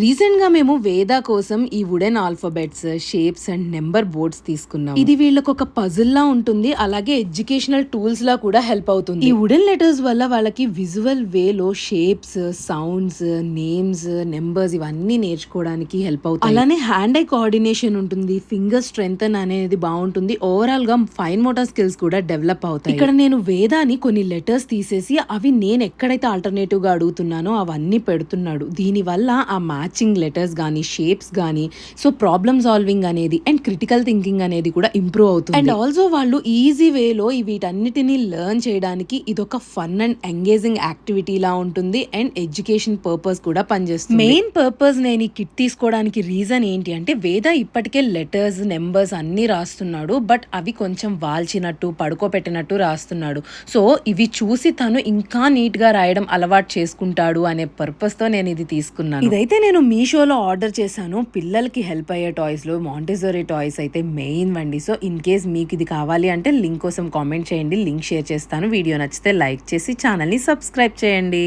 రీసెంట్గా మేము వేద కోసం ఈ wooden alphabets shapes and number boards తీసుకున్నాం ఇది వీళ్ళకి ఒక పజిల్ లా ఉంటుంది. అలాగే ఎడ్యుకేషనల్ టూల్స్ లా కూడా హెల్ప్ అవుతుంది. ఈ వుడెన్ లెటర్స్ వల్ల వాళ్ళకి విజువల్ వేలో షేప్స్ సౌండ్స్ నేమ్స్ నెంబర్స్ ఇవన్నీ నేర్చుకోవడానికి హెల్ప్ అవుతుంది అలానే హ్యాండ్ ఐ కోఆర్డినేషన్ ఉంటుంది. ఫింగర్ స్ట్రెంగ్ అనేది బాగుంటుంది. ఓవరాల్గా ఫైన్ మోటార్ స్కిల్స్ కూడా డెవలప్ అవుతాయి. ఇక్కడ నేను వేదాని కొన్ని లెటర్స్ తీసేసి అవి నేను ఎక్కడైతే ఆల్టర్నేటివ్గా అడుగుతున్నానో అవన్నీ పెడుతున్నాడు. దీనివల్ల ఆ మ్యాచ్ మ్యాచింగ్ లెటర్స్ కానీ షేప్స్ కానీ సో ప్రాబ్లమ్ సాల్వింగ్ అనేది అండ్ క్రిటికల్ థింకింగ్ అనేది కూడా ఇంప్రూవ్ అవుతుంది. అండ్ ఆల్సో వాళ్ళు ఈజీ వేలో వీటన్నిటిని లెర్న్ చేయడానికి ఇదొక ఫన్ అండ్ ఎంగేజింగ్ యాక్టివిటీ లా ఉంటుంది అండ్ ఎడ్యుకేషన్ పర్పస్ కూడా పనిచేస్తుంది. మెయిన్ పర్పస్ నేను ఈ కిట్ తీసుకోవడానికి రీజన్ ఏంటి అంటే వేద ఇప్పటికే లెటర్స్ నెంబర్స్ అన్ని రాస్తున్నాడు బట్ అవి కొంచెం వాల్చినట్టు పడుకోబెట్టినట్టు రాస్తున్నాడు. సో ఇవి చూసి తను ఇంకా నీట్గా రాయడం అలవాటు చేసుకుంటాడు అనే పర్పస్తో నేను ఇది తీసుకున్నాను. ఇదైతే నేను నేను మీషోలో ఆర్డర్ చేశాను. పిల్లలకి హెల్ప్ అయ్యే టాయ్స్లో మాంటెజరీ టాయ్స్ అయితే మెయిన్ వండి. సో ఇన్ కేస్ మీకు ఇది కావాలి అంటే లింక్ కోసం కామెంట్ చేయండి లింక్ షేర్ చేస్తాను. వీడియో నచ్చితే లైక్ చేసి ఛానల్ని సబ్స్క్రైబ్ చేయండి.